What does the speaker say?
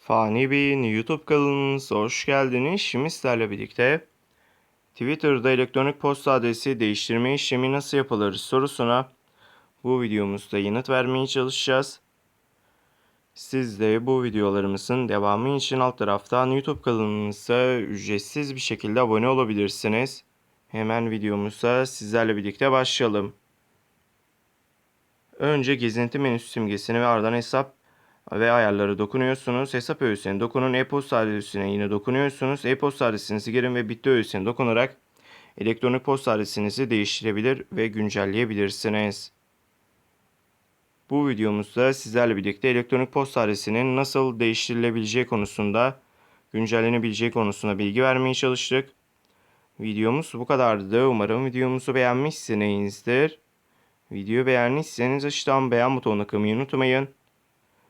Fani Bey'in YouTube kanalımıza hoş geldiniz. Şimdi sizlerle birlikte Twitter'da elektronik posta adresi değiştirme işlemi nasıl yapılır sorusuna bu videomuzda yanıt vermeye çalışacağız. Siz de bu videolarımızın devamı için alt taraftan YouTube kanalımıza ücretsiz bir şekilde abone olabilirsiniz. Hemen videomuza sizlerle birlikte başlayalım. Önce gezinti menüsü simgesini ve ardından hesap ve ayarları dokunuyorsunuz. Hesap öğesine dokunun. E-posta adresine yine dokunuyorsunuz. E-posta adresinizi girin ve bitti öğesine dokunarak elektronik posta adresinizi değiştirebilir ve güncelleyebilirsiniz. Bu videomuzda sizlerle birlikte elektronik posta adresinin nasıl değiştirilebileceği konusunda, güncellenebileceği konusunda bilgi vermeye çalıştık. Videomuz bu kadardı. Umarım videomuzu beğenmişsinizdir. Videoyu beğendiyseniz aşağıdan beğen butonuna kılmayı unutmayın.